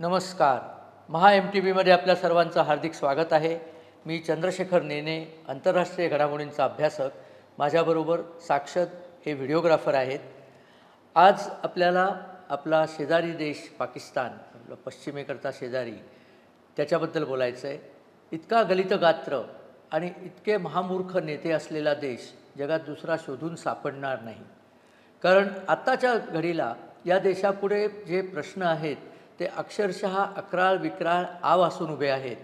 नमस्कार. महा M T व्हीमध्ये आपल्या सर्वांचं हार्दिक स्वागत आहे. मी चंद्रशेखर नेने आंतरराष्ट्रीय घडामोडींचा अभ्यासक. माझ्याबरोबर साक्षत हे व्हिडिओग्राफर आहेत. आज आपल्याला आपला शेजारी देश पाकिस्तान आपला पश्चिमेकरता शेजारी त्याच्याबद्दल बोलायचं आहे इतका गलित गात्र आणि इतके महामूर्ख नेते असलेला देश जगात दुसरा शोधून सापडणार नाही. कारण आत्ताच्या घडीला या देशापुढे जे प्रश्न आहेत ते अक्षरशः अकराळ विक्राळ आव असून उभे आहेत.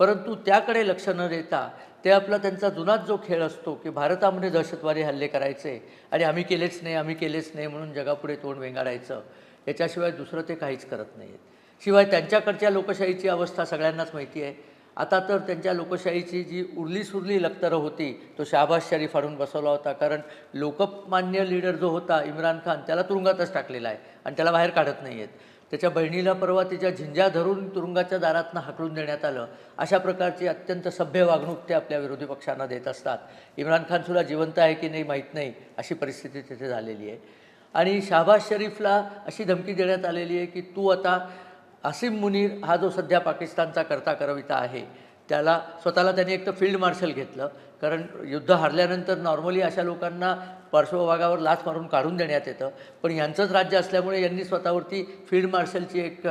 परंतु त्याकडे लक्ष न देता ते आपला त्यांचा जुनाच जो खेळ असतो की भारतामध्ये दहशतवादी हल्ले करायचे आणि आम्ही केलेच नाही आम्ही केलेच नाही म्हणून जगापुढे तोंड वेंगाडायचं याच्याशिवाय दुसरं ते काहीच करत नाही आहेत शिवाय त्यांच्याकडच्या लोकशाहीची अवस्था सगळ्यांनाच माहिती आहे. आता तर त्यांच्या लोकशाहीची जी उरली सुरली लक्तरं होती तो शहाबाज शरीफ आणून बसवला होता. कारण लोकमान्य लीडर जो होता इम्रान खान त्याला तुरुंगातच टाकलेला आहे आणि त्याला बाहेर काढत नाही आहेत. त्याच्या बहिणीला परवा तिच्या झिंजा धरून तुरुंगाच्या दारातनं हाकलून देण्यात आलं. अशा प्रकारची अत्यंत सभ्य वागणूक ते आपल्या विरोधी पक्षांना देत असतात. इम्रान खानसुद्धा जिवंत आहे की नाही माहीत नाही. अशी परिस्थिती तिथे झालेली आहे. आणि शाहबाज शरीफला अशी धमकी देण्यात आलेली आहे की तू आता आसिम मुनीर हा जो सध्या पाकिस्तानचा करता करविता आहे त्याला स्वतःला त्यांनी एक तर फील्ड मार्शल घेतलं कारण युद्ध हारल्यानंतर नॉर्मली अशा लोकांना पार्श्वभागावर लाच मारून काढून देण्यात येतं. पण यांचंच राज्य असल्यामुळे यांनी स्वतःवरती फील्ड मार्शलची एक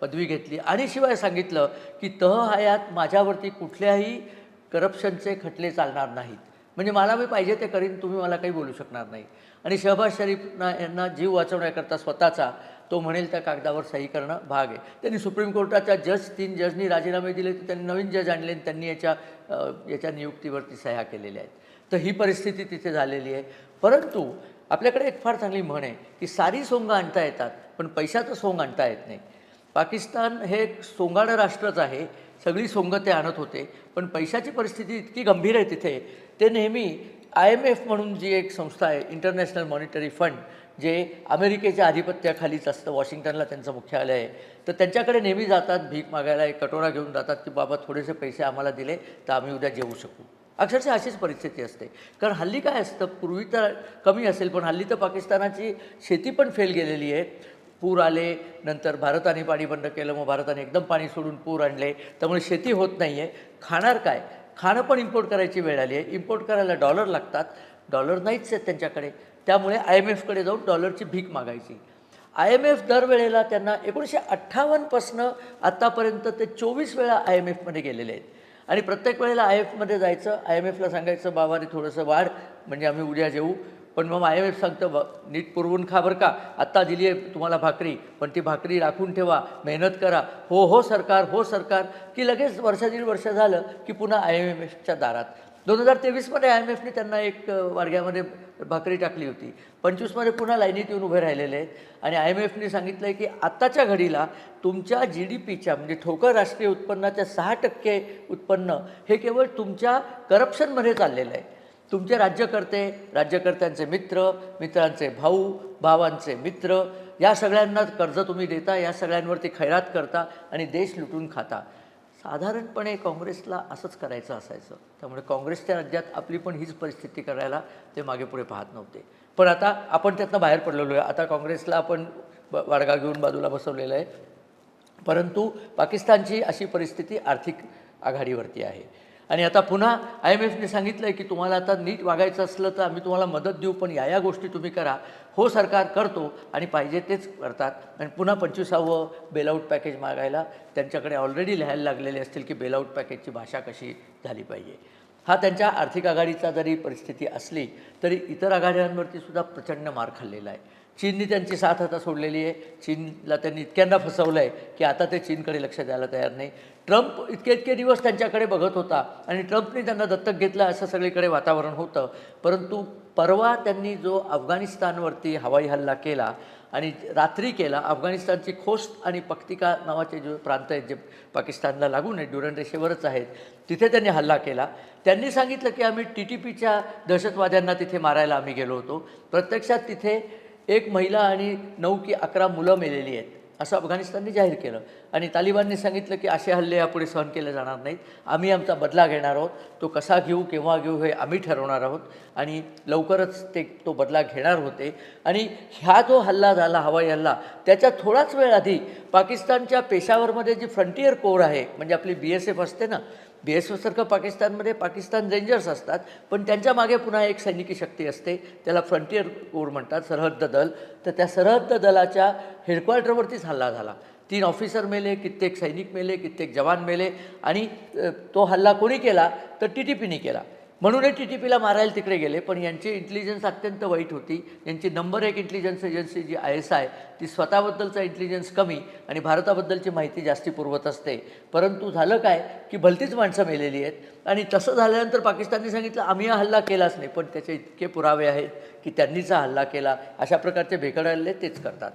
पदवी घेतली. आणि शिवाय सांगितलं की तह हयात माझ्यावरती कुठल्याही करप्शनचे खटले चालणार नाहीत. म्हणजे मला मी पाहिजे ते करीन तुम्ही मला काही बोलू शकणार नाही. आणि शहबाज शरीफ यांना जीव वाचवण्याकरता स्वतःचा तो म्हणेल त्या कागदावर सही करणं भाग आहे. त्यांनी सुप्रीम कोर्टाच्या जज तीन जजनी राजीनामे दिले तर त्यांनी नवीन जज आणले आणि त्यांनी याच्या याच्या नियुक्तीवरती सह्या केलेल्या आहेत. तर ही परिस्थिती तिथे झालेली आहे. परंतु आपल्याकडे एक फार चांगली म्हण आहे की सारी सोंगं आणता येतात पण पैशाचं सोंग आणता येत नाही. पाकिस्तान हे एक सोंगाडं राष्ट्रच आहे. सगळी सोंग ते आणत होते पण पैशाची परिस्थिती इतकी गंभीर आहे तिथे. ते नेहमी आय एम एफ म्हणून जी एक संस्था आहे इंटरनॅशनल मॉनिटरी फंड जे अमेरिकेच्या आधिपत्याखालीच असतं वॉशिंग्टनला त्यांचं मुख्यालय आहे. तर त्यांच्याकडे नेहमी जातात भीक मागायला एक कटोरा घेऊन जातात की बाबा थोडेसे पैसे आम्हाला दिले तर आम्ही उद्या जेवू शकू. अक्षरशः अशीच परिस्थिती असते. कारण हल्ली काय असतं पूर्वी तर कमी असेल पण हल्ली तर पाकिस्तानाची शेती पण फेल गेलेली आहे. पूर आले नंतर भारताने पाणी बंद केलं मग भारताने एकदम पाणी सोडून पूर आणले. त्यामुळे शेती होत नाही आहे खाणार काय? खाणं पण इम्पोर्ट करायची वेळ आली आहे. इम्पोर्ट करायला डॉलर लागतात. डॉलर नाहीच आहेत त्यांच्याकडे. त्यामुळे आय एम एफकडे जाऊन डॉलरची भीक मागायची. आय एम एफ दरवेळेला त्यांना एकोणीसशे अठ्ठावन्नपासनं आत्तापर्यंत ते चोवीस वेळा आय एम एफमध्ये गेलेले आहेत. आणि प्रत्येक वेळेला आय एफमध्ये जायचं आय एम एफला सांगायचं बाबाने थोडंसं वाढ म्हणजे आम्ही उद्या जेऊ. पण मग आय एम एफ सांगतं ब नीट पुरवून खा बरं का. आत्ता दिली आहे तुम्हाला भाकरी पण ती भाकरी राखून ठेवा मेहनत करा. हो हो सरकार हो सरकार. की लगेच वर्ष दीड वर्ष झालं की पुन्हा आय एम एफच्या दारात. दोन हजार तेवीसमध्ये आय एम एफने त्यांना एक अ, वाडग्यामध्ये भाकरी टाकली होती. पंचवीसमध्ये पुन्हा लाईनीत येऊन उभे राहिलेले. आहेत आणि आय एम एफने सांगितलं आहे की आत्ताच्या घडीला तुमच्या जी डी पीच्या म्हणजे ठोकर राष्ट्रीय उत्पन्नाच्या सहा टक्के उत्पन्न हे केवळ तुमच्या करप्शनमध्ये चाललेलं आहे. तुमचे राज्यकर्ते राज्यकर्त्यांचे मित्र मित्रांचे भाऊ भावांचे मित्र या सगळ्यांना कर्ज तुम्ही देता या सगळ्यांवरती खैरात करता आणि देश लुटून खाता. साधारणपणे काँग्रेसला असंच करायचं असायचं. त्यामुळे काँग्रेसच्या राज्यात आपली पण हीच परिस्थिती करायला ते मागे पुढे पाहत नव्हते. पण आता आपण त्यातनं बाहेर पडलेलो आहे. आता काँग्रेसला आपण वाडगा घेऊन बाजूला बसवलेलं आहे. परंतु पाकिस्तानची अशी परिस्थिती आर्थिक आघाडीवरती आहे. आणि आता पुन्हा आय एम एफने सांगितलं आहे की तुम्हाला आता नीट वागायचं असलं तर आम्ही तुम्हाला मदत देऊ पण या या गोष्टी तुम्ही करा. हो सरकार करतो आणि पाहिजे तेच करतात. आणि पुन्हा पंचवीसावं बेलआउट पॅकेज मागायला त्यांच्याकडे ऑलरेडी लिहायला लागलेले असतील की बेलआउट पॅकेजची भाषा कशी झाली पाहिजे. हा त्यांच्या आर्थिक आघाडीचा जरी परिस्थिती असली तरी इतर आघाड्यांवरती सुद्धा प्रचंड मार खाल्लेला आहे. चीनने त्यांची साथ आता सोडलेली आहे. चीनला त्यांनी इतक्यांदा फसवलं आहे की आता ते चीनकडे लक्ष द्यायला तयार नाही. ट्रम्प इतके इतके दिवस त्यांच्याकडे बघत होता आणि ट्रम्पने त्यांना दत्तक घेतलं असं सगळीकडे वातावरण होतं. परंतु परवा त्यांनी जो अफगाणिस्तानवरती हवाई हल्ला केला आणि रात्री केला अफगाणिस्तानची खोस्त आणि पक्तिका नावाचे जे प्रांत आहेत जे पाकिस्तानला लागून आहेत ड्युरंट रेषेवरच आहेत तिथे त्यांनी हल्ला केला. त्यांनी सांगितलं की आम्ही टी टी पीच्या दहशतवाद्यांना तिथे मारायला आम्ही गेलो होतो. प्रत्यक्षात तिथे एक महिला आणि नऊ की अकरा मुलं मेलेली आहेत. असं अफगाणिस्तानने जाहीर केलं. आणि तालिबानने सांगितलं की असे हल्ले यापुढे सहन केले जाणार नाहीत. आम्ही आमचा बदला घेणार आहोत. तो कसा घेऊ केव्हा घेऊ हे आम्ही ठरवणार आहोत. आणि लवकरच ते तो बदला घेणार होते. आणि ह्या जो हल्ला झाला हवाई हल्ला त्याच्या थोडाच वेळ आधी पाकिस्तानच्या पेशावरमध्ये जी फ्रंटियर कोर आहे म्हणजे आपली बी एस एफ असते ना बी एस एफसारखं पाकिस्तानमध्ये पाकिस्तान रेंजर्स असतात पण त्यांच्या मागे पुन्हा एक सैनिकी शक्ती असते त्याला फ्रंटियर कोर म्हणतात सरहद्द दल. तर त्या सरहद्द दलाच्या हेडक्वार्टरवरतीच हल्ला झाला. तीन ऑफिसर मेले कित्येक सैनिक मेले कित्येक जवान मेले आणि तो हल्ला कोणी केला? तर टी टी पीने केला. म्हणून टी टी पीला मारायला तिकडे गेले पण यांची इंटेलिजन्स अत्यंत वाईट होती. यांची नंबर एक इंटेलिजन्स एजन्सी जी आय एस आय ती स्वतःबद्दलचा इंटेलिजन्स कमी आणि भारताबद्दलची माहिती जास्ती पुरवत असते. परंतु झालं काय की भलतीच माणसं मेलेली आहेत आणि तसं झाल्यानंतर पाकिस्तानने सांगितलं आम्ही हा हल्ला केलाच नाही. पण त्याचे इतके पुरावे आहेत की त्यांनीच हा हल्ला केला. अशा प्रकारचे भेकडायले तेच करतात.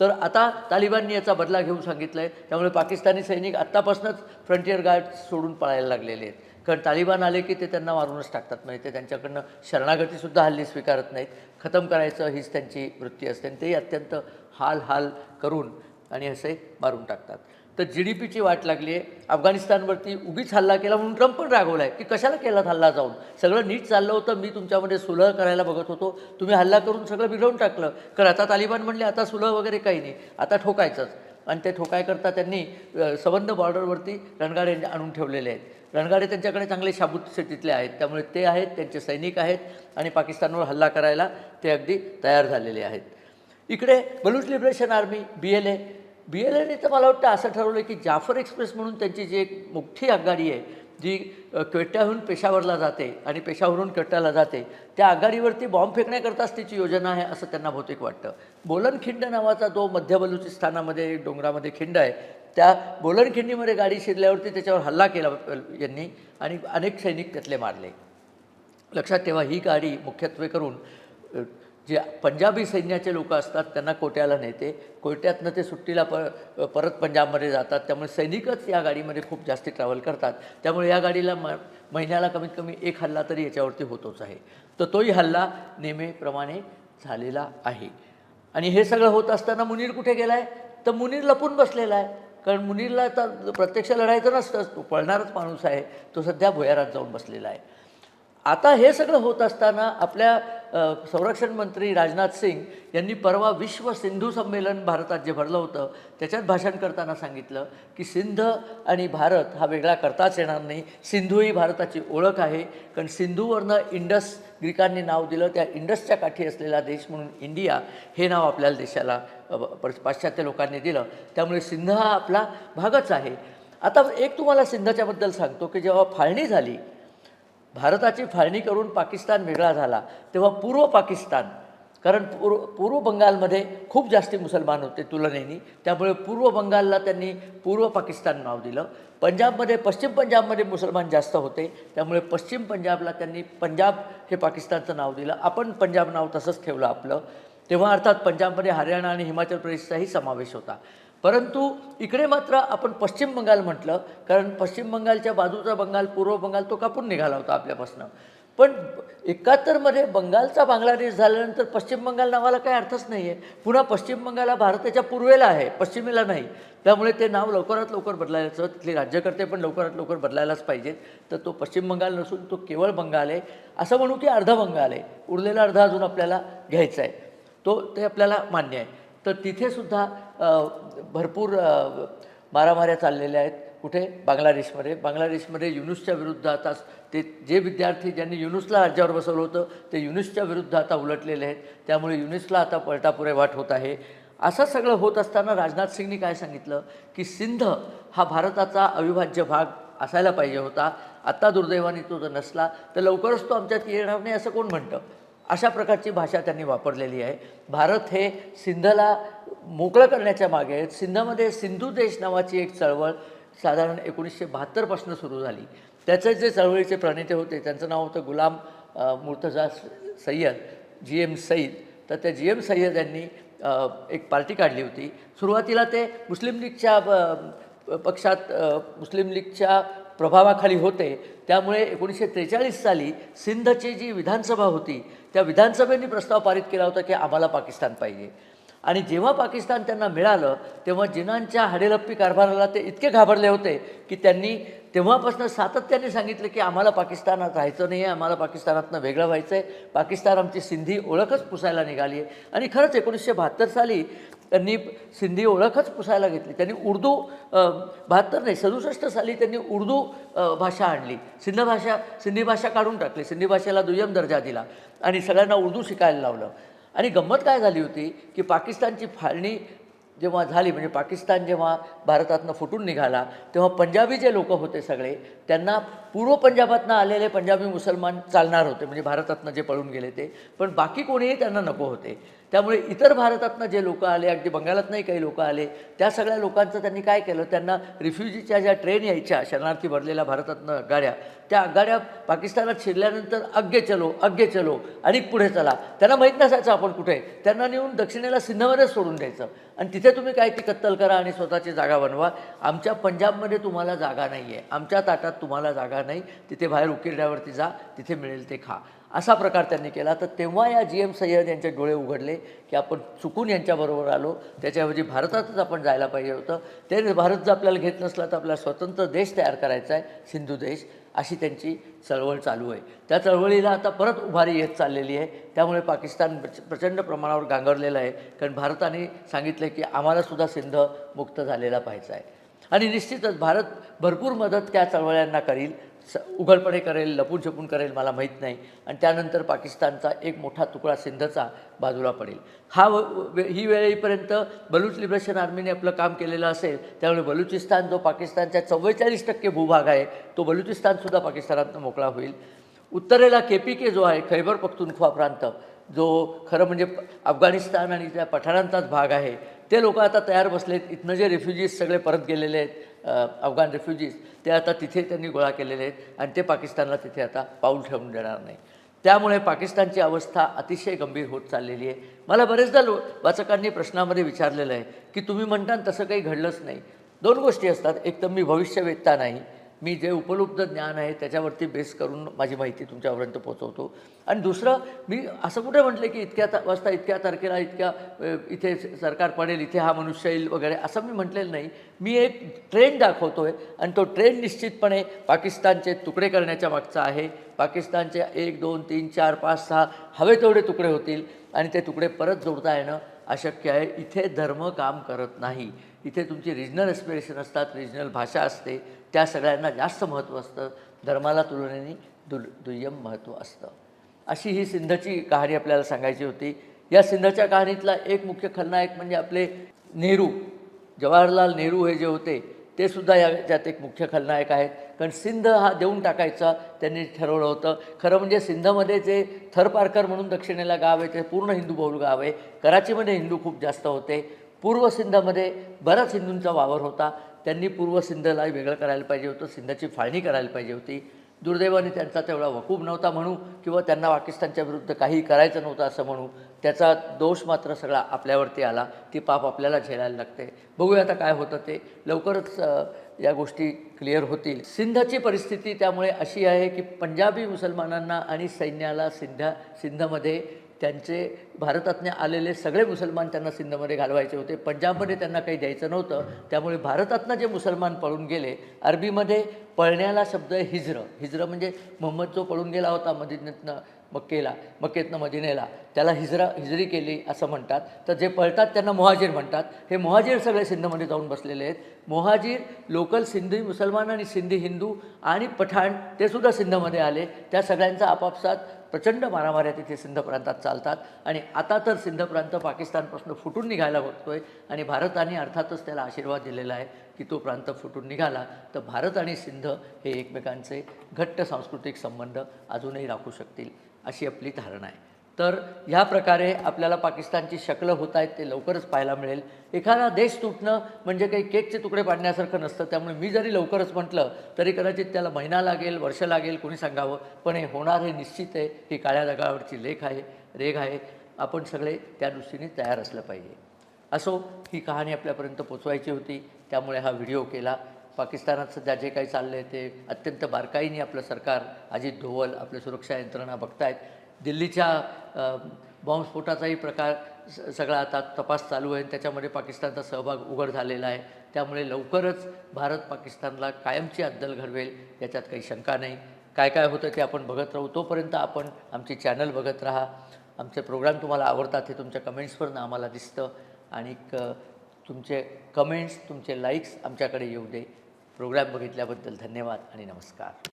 तर आता तालिबाननी याचा बदला घेऊन सांगितलं आहे त्यामुळे पाकिस्तानी सैनिक आत्तापासूनच फ्रंटियर गार्ड सोडून पळायला लागलेले आहेत. कारण तालिबान आले की ते त्यांना मारूनच टाकतात. म्हणजे ते त्यांच्याकडनं शरणागतीसुद्धा हल्ली स्वीकारत नाहीत. खतम करायचं हीच त्यांची वृत्ती असते आणि तेही अत्यंत हाल हाल करून आणि असे मारून टाकतात. तर जी डी पीची वाट लागली आहे. अफगाणिस्तानवरती उगीच हल्ला केला म्हणून ट्रम्प पण रागवला आहे की कशाला केला हल्ला जाऊन? सगळं नीट चाललं होतं. मी तुमच्यामध्ये सुलह करायला बघत होतो. तुम्ही हल्ला करून सगळं बिघडवून टाकलं. कारण आता तालिबान म्हणले आता सुलह वगैरे काही नाही. आता ठोकायचंच. आणि ते ठोकायकरता त्यांनी संबंध बॉर्डरवरती रणगाडे आणून ठेवलेले आहेत. रणगाडे त्यांच्याकडे चांगले शाबूत स्थितीतले आहेत. त्यामुळे ते आहेत त्यांचे सैनिक आहेत आणि पाकिस्तानवर हल्ला करायला ते अगदी तयार झालेले आहेत. इकडे Baloch liberation army B L A B L एने तर मला वाटतं असं ठरवलं की जाफर एक्सप्रेस म्हणून त्यांची जी एक मोठी आघाडी आहे जी क्वेट्याहून पेशावरला जाते आणि पेशावरून क्वेट्याला जाते त्या आघाडीवरती बॉम्ब फेकण्याकरताच तिची योजना आहे असं त्यांना बहुतेक वाटतं. बोलन खिंड नावाचा जो मध्य बलुचिस्तानामध्ये डोंगरामध्ये खिंड आहे त्या गोलनखिंडीमध्ये गाडी शिरल्यावरती त्याच्यावर हल्ला केला यांनी आणि अनेक सैनिक त्यातले मारले. लक्षात ठेवा ही गाडी मुख्यत्वे करून जे पंजाबी सैन्याचे लोक असतात त्यांना कोट्याला नेते कोट्यातनं ते सुट्टीला प परत पंजाबमध्ये जातात त्यामुळे सैनिकच या गाडीमध्ये खूप जास्त ट्रॅव्हल करतात. त्यामुळे या गाडीला म महिन्याला कमीत कमी एक हल्ला तरी याच्यावरती होतोच आहे. तर तोही हल्ला नेहमीप्रमाणे झालेला आहे. आणि हे सगळं होत असताना मुनीर कुठे गेला आहे तर मुनीर लपून बसलेला आहे. कारण मुनीला तर प्रत्यक्ष लढायचं नसतंच तो पळणारच माणूस आहे. तो सध्या भुयारात जाऊन बसलेला आहे. आता हे सगळं होत असताना आपल्या संरक्षण मंत्री राजनाथ सिंग यांनी परवा विश्व सिंधू संमेलन भारतात जे भरलं होतं. त्याच्यात भाषण करताना सांगितलं की सिंध आणि भारत हा वेगळा करताच येणार नाही. सिंधू ही भारताची ओळख आहे. कारण सिंधूवरनं इंडस ग्रीकांनी नाव दिलं. त्या इंडसच्या काठी असलेला देश म्हणून इंडिया हे नाव आपल्याला देशाला पाश्चात्य लोकांनी दिलं त्यामुळे सिंध हा आपला भागच आहे. आता एक तुम्हाला सिंधच्याबद्दल सांगतो की जेव्हा फाळणी झाली भारताची फाळणी करून पाकिस्तान वेगळा झाला तेव्हा पूर्व पाकिस्तान कारण पूर्व पूर्व बंगालमध्ये खूप जास्ती मुसलमान होते तुलनेने त्यामुळे पूर्व बंगालला त्यांनी पूर्व पाकिस्तान नाव दिलं. पंजाबमध्ये पश्चिम पंजाबमध्ये मुसलमान जास्त होते त्यामुळे पश्चिम पंजाबला त्यांनी पंजाब हे पाकिस्तानचं नाव दिलं. आपण पंजाब नाव तसंच ठेवलं आपलं. तेव्हा अर्थात पंजाबमध्ये हरियाणा आणि हिमाचल प्रदेशचाही समावेश होता. परंतु इकडे मात्र आपण पश्चिम बंगाल म्हटलं कारण पश्चिम बंगालच्या बाजूचा बंगाल पूर्व बंगाल तो कापून निघाला होता आपल्यापासून. पण एकाहत्तरमध्ये बंगालचा बांगलादेश झाल्यानंतर पश्चिम बंगाल नावाला काही अर्थच नाही आहे पुन्हा पश्चिम बंगाल हा भारताच्या पूर्वेला आहे पश्चिमेला नाही. त्यामुळे ते नाव लवकरात लवकर बदलायचं तिथले राज्यकर्ते पण लवकरात लवकर बदलायलाच पाहिजेत. तर तो पश्चिम बंगाल नसून तो केवळ बंगाल आहे. असं म्हणू की अर्धा बंगाल आहे. उरलेला अर्धा अजून आपल्याला घ्यायचा आहे. तो ते आपल्याला मान्य आहे. तर तिथेसुद्धा भरपूर मारामाऱ्या चाललेल्या आहेत. कुठे? बांगलादेशमध्ये. बांगलादेशमध्ये युनुसच्या विरुद्ध आता ते जे विद्यार्थी ज्यांनी युनुसला अर्जावर बसवलं होतं ते युनुसच्या विरुद्ध आता उलटलेले आहेत. त्यामुळे युनुसला आता पलटापुरे वाट होत आहे. असं सगळं होत असताना राजनाथ सिंगनी काय सांगितलं? की सिंध हा भारताचा अविभाज्य भाग असायला पाहिजे होता. आत्ता दुर्दैवाने तो जर नसला तर लवकरच तो आमच्यात येणार नाही असं कोण म्हणतं? अशा प्रकारची भाषा त्यांनी वापरलेली आहे. भारत हे सिंधला मोकळं करण्याच्या मागे आहेत. सिंधमध्ये सिंधू देश नावाची एक चळवळ साधारण एकोणीसशे बहात्तरपासून सुरू झाली. त्याचे जे चळवळीचे प्रणेते होते त्यांचं नाव होतं गुलाम अ, मुर्तजा सय्यद जी एम सईद. तर त्या जी एम सय्यद यांनी एक पार्टी काढली होती. सुरुवातीला ते मुस्लिम लीगच्या पक्षात मुस्लिम लीगच्या प्रभावाखाली होते. त्यामुळे एकोणीसशे त्रेचाळीस साली सिंधची जी विधानसभा होती त्या विधानसभेने प्रस्ताव पारित केला होता की आम्हाला पाकिस्तान पाहिजे. आणि जेव्हा पाकिस्तान त्यांना मिळालं तेव्हा जिनांच्या हडेलप्पी कारभाराला ते इतके घाबरले होते की त्यांनी तेव्हापासून सातत्याने सांगितलं की आम्हाला पाकिस्तानात राहायचं नाही आहे आम्हाला पाकिस्तानातनं वेगळं व्हायचं आहे पाकिस्तान आमची सिंधी ओळखच पुसायला निघाली आहे आणि खरंच एकोणीसशे बहात्तर साली त्यांनी सिंधी ओळखच पुसायला घेतली. त्यांनी उर्दू बहात्तर नाही सदुसष्ट साली त्यांनी उर्दू भाषा आणली. सिंध भाषा सिंधी भाषा काढून टाकली. सिंधी भाषेला दुय्यम दर्जा दिला आणि सगळ्यांना उर्दू शिकायला लावलं. आणि गंमत काय झाली होती की पाकिस्तानची फाळणी जेव्हा झाली म्हणजे पाकिस्तान जेव्हा भारतातनं फुटून निघाला तेव्हा पंजाबी जे लोक होते सगळे त्यांना पूर्व पंजाबातनं आलेले पंजाबी मुसलमान चालणार होते म्हणजे भारतातनं जे पळून गेले ते. पण बाकी कोणीही त्यांना नको होते. त्यामुळे इतर भारतातनं जे लोक आले अगदी बंगालातनंही काही लोक आले त्या सगळ्या लोकांचं त्यांनी काय केलं? त्यांना रिफ्युजीच्या ज्या ट्रेन यायच्या शरणार्थी भरलेल्या भारतातनं गाड्या त्या गाड्या पाकिस्तानात शिरल्यानंतर अग्गे चलो अग्गे चलो आणि पुढे चला. त्यांना माहीत नसायचं आपण कुठे. त्यांना नेऊन दक्षिणेला सिंधमध्येच सोडून द्यायचं. आणि तिथे तुम्ही काय ती कत्तल करा आणि स्वतःची जागा बनवा. आमच्या पंजाबमध्ये तुम्हाला जागा नाही आहे आमच्या ताटात तुम्हाला जागा नाही तिथे बाहेर उकिरड्यावरती जा तिथे मिळेल ते खा. असा प्रकार त्यांनी केला. तर तेव्हा या जी एम सय्यद यांचे डोळे उघडले की आपण चुकून यांच्याबरोबर आलो. त्याच्याऐवजी भारतातच आपण जायला पाहिजे होतं. ते भारत जर आपल्याला घेत नसला तर आपला स्वतंत्र देश तयार करायचा आहे सिंधू देश. अशी त्यांची चळवळ चालू आहे. त्या चळवळीला आता परत उभारी येत चाललेली आहे. त्यामुळे पाकिस्तान प्रचंड प्रमाणावर गांगरलेलं आहे. कारण भारताने सांगितलं की आम्हालासुद्धा सिंध मुक्त झालेला पाहिजे आहे. आणि निश्चितच भारत भरपूर मदत त्या चळवळ्यांना करील. स उघडपणे करेल लपून छपून करेल मला माहीत नाही. आणि त्यानंतर पाकिस्तानचा एक मोठा तुकडा सिंधचा बाजूला पडेल. हा व वे- ही वेळ येईपर्यंत बलूच लिबरेशन आर्मीने आपलं काम केलेलं असेल त्यामुळे बलुचिस्तान जो पाकिस्तानच्या चव्वेचाळीस टक्के भूभाग आहे तो बलुचिस्तानसुद्धा पाकिस्तानातनं मोकळा होईल. उत्तरेला के पी के जो आहे खैबर पख्तुनख्वा प्रांत जो खरं म्हणजे अफगाणिस्तान आणि त्या पठाणांचाच भाग आहे ते लोक आता तयार बसलेत. इथनं जे रेफ्युजीज सगळे परत गेलेले आहेत अफगाण रेफ्युजीज ते आता तिथे त्यांनी गोळा केलेले आहेत आणि ते पाकिस्तानला तिथे आता पाऊल ठेवून देणार नाही. त्यामुळे पाकिस्तानची अवस्था अतिशय गंभीर होत चाललेली आहे. मला बरेचदा लो वाचकांनी प्रश्नामध्ये विचारलेलं आहे की तुम्ही म्हणता तसं काही घडलंच नाही. दोन गोष्टी असतात. एक तर मी भविष्यवेत्ता नाही. मी जे उपलब्ध ज्ञान आहे त्याच्यावरती बेस करून माझी माहिती तुमच्यापर्यंत पोचवतो आणि दुसरं मी असं कुठे म्हटलं की इतक्या ता वाजता इतक्या तारखेला इतक्या इथे सरकार पडेल इथे हा मनुष्य येईल वगैरे असं मी म्हटलेलं नाही. मी एक ट्रेंड दाखवतो आहे आणि तो ट्रेंड निश्चितपणे पाकिस्तानचे तुकडे करण्याच्या मागचा आहे. पाकिस्तानचे एक दोन तीन चार पाच सहा हवे तेवढे तुकडे होतील आणि ते तुकडे परत जोडता येणं अशक्य आहे. इथे धर्म काम करत नाही. इथे तुमची रिजनल एस्पिरेशन असतात रिजनल भाषा असते. त्या सगळ्यांना जास्त महत्त्व असतं. धर्माला तुलनेने दु दुय्यम महत्त्व असतं. अशी ही सिंधची कहाणी आपल्याला सांगायची होती. या सिंधच्या कहाणीतला एक मुख्य खलनायक म्हणजे आपले नेहरू. जवाहरलाल नेहरू हे जे होते ते सुद्धा याच्यात एक मुख्य खलनायक आहेत. कारण सिंध हा देऊन टाकायचा त्यांनी ठरवलं होतं. खरं म्हणजे सिंधमध्ये जे थरपारकर म्हणून दक्षिणेला गाव आहे ते पूर्ण हिंदू बहुल गाव आहे. कराचीमध्ये हिंदू खूप जास्त होते. पूर्व सिंधमध्ये बराच हिंदूंचा वावर होता. त्यांनी पूर्व सिंधला वेगळं करायला पाहिजे होतं सिंधची फाळणी करायला पाहिजे होती. दुर्दैवाने त्यांचा तेवढा वकूब नव्हता म्हणू किंवा त्यांना पाकिस्तानच्या विरुद्ध काही करायचं नव्हतं असं म्हणू त्याचा दोष मात्र सगळा आपल्यावरती आला. ती पाप आपल्याला झेलायला लागते. बघूया आता काय होतं ते. लवकरच या गोष्टी क्लिअर होतील. सिंधची परिस्थिती त्यामुळे अशी आहे की पंजाबी मुसलमानांना आणि सैन्याला सिंध सिंधमध्ये त्यांचे भारतातने आलेले सगळे मुसलमान त्यांना सिंधमध्ये घालवायचे होते. पंजाबमध्ये त्यांना काही द्यायचं नव्हतं. त्यामुळे भारतातनं जे मुसलमान पळून गेले अरबीमध्ये पळण्याला शब्द आहे हिजरं. हिजरं म्हणजे मोहम्मद जो पळून गेला होता मदिनेतनं मक्केला मक्केतनं मदिनेला त्याला हिजरा हिजरी केली असं म्हणतात. तर जे पळतात त्यांना मोहाजीर म्हणतात. हे मोहाजीर सगळे सिंधमध्ये जाऊन बसलेले आहेत. मोहाजीर लोकल सिंधी मुसलमान आणि सिंधी हिंदू आणि पठाण ते सुद्धा सिंधमध्ये आले. त्या सगळ्यांचा आपापसात प्रचंड मारामाऱ्या तिथे सिंध प्रांतात चालतात. आणि आता तर सिंध प्रांत पाकिस्तानपासून फुटून निघायला बघतोय आणि भारताने अर्थातच त्याला आशीर्वाद दिलेला आहे की तो प्रांत फुटून निघाला. तर भारत आणि सिंध हे एकमेकांचे घट्ट सांस्कृतिक संबंध अजूनही राखू शकतील अशी आपली धारणा आहे. तर ह्या प्रकारे आपल्याला पाकिस्तानची शकलं होत आहेत ते लवकरच पाहायला मिळेल. एखादा देश तुटणं म्हणजे काही केकचे तुकडे पाडण्यासारखं नसतं त्यामुळे मी जरी लवकरच म्हटलं तरी कदाचित त्याला महिना लागेल वर्ष लागेल कोणी सांगावं पण हे होणार हे निश्चित आहे ही काळ्या दगावरची लेख आहे रेघ आहे. आपण सगळे त्या दृष्टीने तयार असलं पाहिजे. असो ही कहाणी आपल्यापर्यंत पोचवायची होती त्यामुळे हा व्हिडिओ केला. पाकिस्तानात सध्या जे काही चाललं आहे ते अत्यंत बारकाईने आपलं सरकार अजित धोवल आपल्या सुरक्षा यंत्रणा बघतायत. दिल्लीच्या बॉम्बस्फोटाचाही प्रकार स सगळा आता तपास चालू आहे त्याच्यामध्ये पाकिस्तानचा सहभाग उघड झालेला आहे. त्यामुळे लवकरच भारत पाकिस्तानला कायमची अद्दल घडवेल याच्यात काही शंका नाही. काय काय होतं ते आपण बघत राहू. तोपर्यंत आपण आमची चॅनल बघत राहा. आमचे प्रोग्राम तुम्हाला आवडतात हे तुमच्या कमेंट्सवरनं आम्हाला दिसतं. आणि तुमचे कमेंट्स तुमचे लाईक्स आमच्याकडे येऊ दे. प्रोग्राम बघितल्याबद्दल धन्यवाद आणि नमस्कार.